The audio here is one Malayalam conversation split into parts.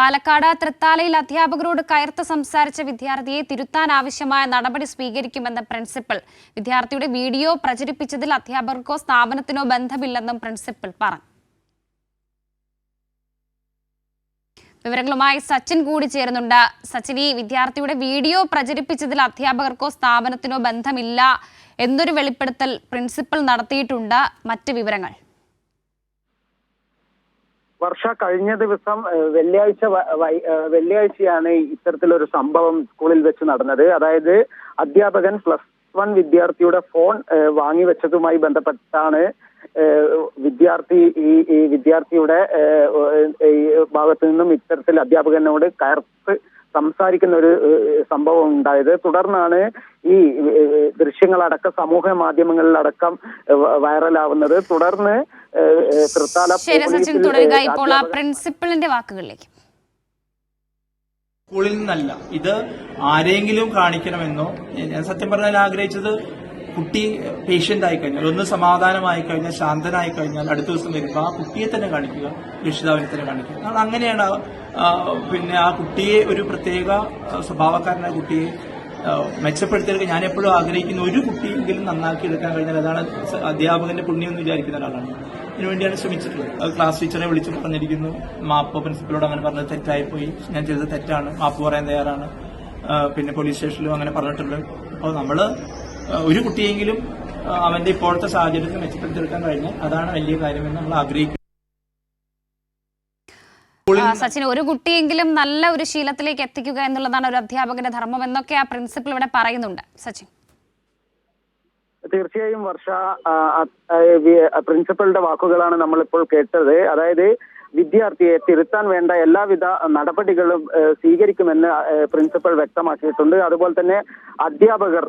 പാലക്കാട് തൃത്താലയിൽ അധ്യാപകരോട് കയർത്ത് സംസാരിച്ച വിദ്യാർത്ഥിയെ തിരുത്താൻ ആവശ്യമായ നടപടി സ്വീകരിക്കുമെന്ന് പ്രിൻസിപ്പൽ. വിദ്യാർത്ഥിയുടെ വീഡിയോ പ്രചരിപ്പിച്ചതിൽ അധ്യാപകർക്കോ സ്ഥാപനത്തിനോ ബന്ധമില്ലെന്നും പ്രിൻസിപ്പൽ പറഞ്ഞു. വിവരങ്ങളുമായി സച്ചിൻ കൂടി ചേരുന്നുണ്ട്. സച്ചിൻ ഈ വിദ്യാർത്ഥിയുടെ വീഡിയോ പ്രചരിപ്പിച്ചതിൽ അധ്യാപകർക്കോ സ്ഥാപനത്തിനോ ബന്ധമില്ല എന്നൊരു വെളിപ്പെടുത്തൽ പ്രിൻസിപ്പൽ നടത്തിയിട്ടുണ്ട്. മറ്റ് വിവരങ്ങൾ. വർഷ കഴിഞ്ഞ ദിവസം വെള്ളിയാഴ്ച വെള്ളിയാഴ്ചയാണ് ഇത്തരത്തിലൊരു സംഭവം സ്കൂളിൽ വെച്ച് നടന്നത്. അതായത് അധ്യാപകൻ പ്ലസ് വൺ വിദ്യാർത്ഥിയുടെ ഫോൺ വാങ്ങിവെച്ചതുമായി ബന്ധപ്പെട്ടാണ് വിദ്യാർത്ഥി ഈ ഈ വിദ്യാർത്ഥിയുടെ ഭാഗത്തു നിന്നും ഇത്തരത്തിൽ അധ്യാപകനോട് കയർത്ത് സംസാരിക്കുന്ന ഒരു സംഭവം ഉണ്ടായത്. തുടർന്നാണ് ഈ ദൃശ്യങ്ങളടക്കം സമൂഹ മാധ്യമങ്ങളിലടക്കം വൈറലാവുന്നത്. തുടർന്ന് തൃത്താല ശരി സച്ചിൻ തുടരുക. ഇപ്പോൾ ആ പ്രിൻസിപ്പളിന്റെ വാക്കുകളിലേക്ക്. സ്കൂളിൽ നിന്നല്ല. ഇത് ആരെങ്കിലും കാണിക്കണമെന്നോ ഞാൻ സത്യം പറഞ്ഞാൽ ആഗ്രഹിച്ചത് കുട്ടി പേഷ്യന്റ് ആയി കഴിഞ്ഞാൽ ഒന്ന് സമാധാനമായി കഴിഞ്ഞാൽ ശാന്തനായി കഴിഞ്ഞാൽ അടുത്ത ദിവസം വരുമ്പോൾ ആ കുട്ടിയെ തന്നെ കാണിക്കുക രക്ഷിതാവിനെ തന്നെ കാണിക്കുക. അങ്ങനെയാണ് പിന്നെ ആ കുട്ടിയെ ഒരു പ്രത്യേക സ്വഭാവക്കാരനായ കുട്ടിയെ മെച്ചപ്പെടുത്തിയെടുക്കാൻ ഞാൻ എപ്പോഴും ആഗ്രഹിക്കുന്ന ഒരു കുട്ടിയെങ്കിലും നന്നാക്കി എടുക്കാൻ കഴിഞ്ഞാൽ അതാണ് അധ്യാപകന്റെ പുണ്യം എന്ന് വിചാരിക്കുന്ന ഒരാളാണ്. അതിനുവേണ്ടിയാണ് ശ്രമിച്ചിട്ടുള്ളത്. ക്ലാസ് ടീച്ചറെ വിളിച്ച് പറഞ്ഞിരിക്കുന്നു. മാപ്പ് പ്രിൻസിപ്പലോട് അങ്ങനെ പറഞ്ഞത് തെറ്റായിപ്പോയി ഞാൻ ചെയ്തത് തെറ്റാണ്. മാപ്പ് പറയാൻ തയ്യാറാണ്. പിന്നെ പോലീസ് സ്റ്റേഷനിലും അങ്ങനെ പറഞ്ഞിട്ടുണ്ട്. അപ്പോൾ നമ്മൾ ഒരു കുട്ടിയെങ്കിലും അവന്റെ ഇപ്പോഴത്തെ സാഹചര്യത്തിൽ മെച്ചപ്പെടുത്തിയെടുക്കാൻ കഴിഞ്ഞാൽ അതാണ് വലിയ കാര്യമെന്ന് നമ്മൾ ആഗ്രഹിക്കുന്നത് സച്ചിൻ ഒരു കുട്ടിയെങ്കിലും നല്ല ഒരു ശീലത്തിലേക്ക് എത്തിക്കുക എന്നുള്ളതാണ് ഒരു അധ്യാപകന്റെ ധർമ്മം എന്നൊക്കെ ആ പ്രിൻസിപ്പൽ ഇവിടെ പറയുന്നുണ്ട്. സച്ചിൻ. തീർച്ചയായും വർഷ പ്രിൻസിപ്പലിന്റെ വാക്കുകളാണ് നമ്മളിപ്പോൾ കേട്ടത്. അതായത് വിദ്യാർത്ഥിയെ തിരുത്താൻ വേണ്ട എല്ലാവിധ നടപടികളും സ്വീകരിക്കുമെന്ന് പ്രിൻസിപ്പൽ വ്യക്തമാക്കിയിട്ടുണ്ട്. അതുപോലെ തന്നെ അധ്യാപകർ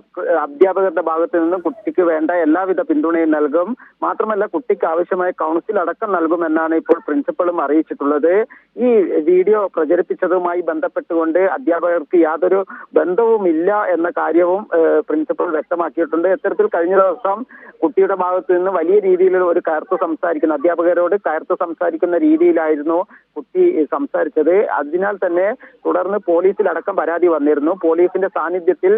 അധ്യാപകരുടെ ഭാഗത്തു നിന്ന് കുട്ടിക്ക് വേണ്ട എല്ലാവിധ പിന്തുണയും നൽകും. മാത്രമല്ല കുട്ടിക്ക് ആവശ്യമായ കൗൺസിൽ അടക്കം നൽകുമെന്നാണ് ഇപ്പോൾ പ്രിൻസിപ്പളും അറിയിച്ചിട്ടുള്ളത്. ഈ വീഡിയോ പ്രചരിപ്പിച്ചതുമായി ബന്ധപ്പെട്ടുകൊണ്ട് അധ്യാപകർക്ക് യാതൊരു ബന്ധവുമില്ല എന്ന കാര്യവും പ്രിൻസിപ്പൽ വ്യക്തമാക്കിയിട്ടുണ്ട്. ഇത്തരത്തിൽ കഴിഞ്ഞ ദിവസം കുട്ടിയുടെ ഭാഗത്തു നിന്ന് വലിയ രീതിയിലുള്ള ഒരു കയർത്ത് സംസാരിക്കുന്ന അധ്യാപകരോട് കയർത്ത് സംസാരിക്കുന്ന രീതിയിലായിരുന്നു കുട്ടി സംസാരിച്ചത്. അതിനാൽ തന്നെ തുടർന്ന് പോലീസിലടക്കം പരാതി വന്നിരുന്നു. പോലീസിന്റെ സാന്നിധ്യത്തിൽ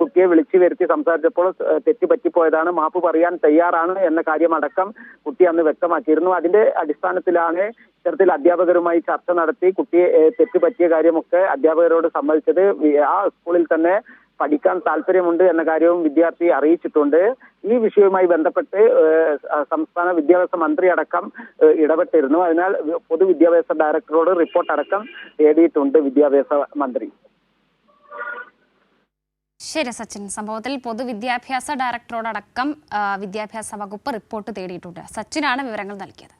കുട്ടിയെ വിളിച്ചു വരുത്തി സംസാരിച്ചപ്പോൾ ഏഹ്, തെറ്റ് പറ്റിപ്പോയതാണ് മാപ്പ് പറയാൻ തയ്യാറാണ് എന്ന കാര്യം അടക്കം കുട്ടി അന്ന് വ്യക്തമാക്കിയിരുന്നു. അതിന്റെ അടിസ്ഥാനത്തിലാണ് ഇത്തരത്തിൽ അധ്യാപകരുമായി ചർച്ച നടത്തി കുട്ടിയെ തെറ്റുപറ്റിയ തെറ്റ് പറ്റിയ കാര്യമൊക്കെ അധ്യാപകരോട് സമ്മതിച്ചത്. ആ സ്കൂളിൽ തന്നെ പഠിക്കാൻ താല്പര്യമുണ്ട് എന്ന കാര്യവും വിദ്യാർത്ഥി അറിയിച്ചിട്ടുണ്ട്. ഈ വിഷയവുമായി ബന്ധപ്പെട്ട് സംസ്ഥാന വിദ്യാഭ്യാസ മന്ത്രി അടക്കം ഇടപെട്ടിരുന്നു. അതിനാൽ പൊതുവിദ്യാഭ്യാസ ഡയറക്ടറോട് റിപ്പോർട്ട് അടക്കം തേടിയിട്ടുണ്ട് വിദ്യാഭ്യാസ മന്ത്രി. ശരി സച്ചിൻ. സംഭവത്തിൽ പൊതുവിദ്യാഭ്യാസ ഡയറക്ടറോടക്കം വിദ്യാഭ്യാസ വകുപ്പ് റിപ്പോർട്ട് തേടിയിട്ടുണ്ട്. സച്ചിനാണ് വിവരങ്ങൾ നൽകിയത്.